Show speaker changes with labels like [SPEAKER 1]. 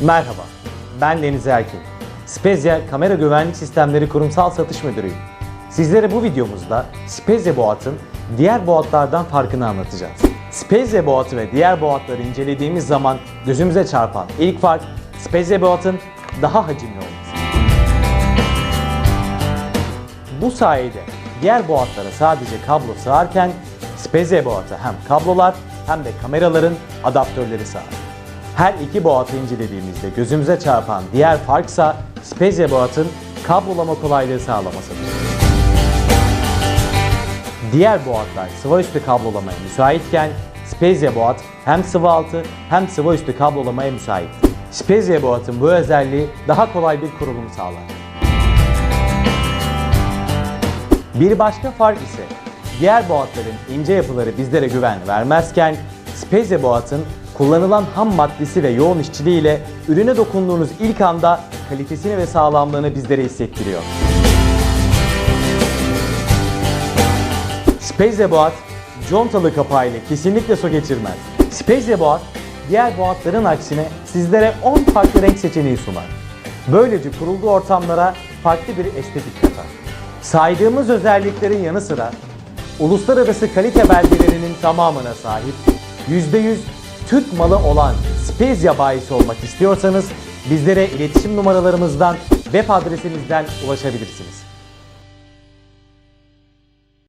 [SPEAKER 1] Merhaba, ben Deniz Erkin. Spezia Kamera Güvenlik Sistemleri Kurumsal Satış Müdürüyüm. Sizlere bu videomuzda Spezia Boğat'ın diğer boğatlardan farkını anlatacağız. Spezia Boğat'ı ve diğer boğatları incelediğimiz zaman gözümüze çarpan ilk fark Spezia Boğat'ın daha hacimli olması. Bu sayede diğer boğatlara sadece kablo sığarken Spezia boğata hem kablolar hem de kameraların adaptörleri sığar. Her iki boğatı incelediğimizde gözümüze çarpan diğer farksa Spezia boğatın kablolama kolaylığı sağlamasıdır. Diğer boğatlar sıva üstü kablolamaya müsaitken Spezia boğat hem sıva altı hem sıva üstü kablolamaya müsait. Spezia boğatın bu özelliği daha kolay bir kurulum sağlar. Bir başka fark ise diğer boğatların ince yapıları bizlere güven vermezken Spezia boğatın kullanılan ham maddesi ve yoğun işçiliğiyle ürüne dokunduğunuz ilk anda kalitesini ve sağlamlığını bizlere hissettiriyor. Spezia boğat contalı kapağıyla kesinlikle su geçirmez. Spezia boğat diğer boğatların aksine sizlere 10 farklı renk seçeneği sunar. Böylece kurulduğu ortamlara farklı bir estetik katar. Saydığımız özelliklerin yanı sıra uluslararası kalite belgelerinin tamamına sahip %100 Türk malı olan Spezia bayisi olmak istiyorsanız bizlere iletişim numaralarımızdan web adresimizden ulaşabilirsiniz.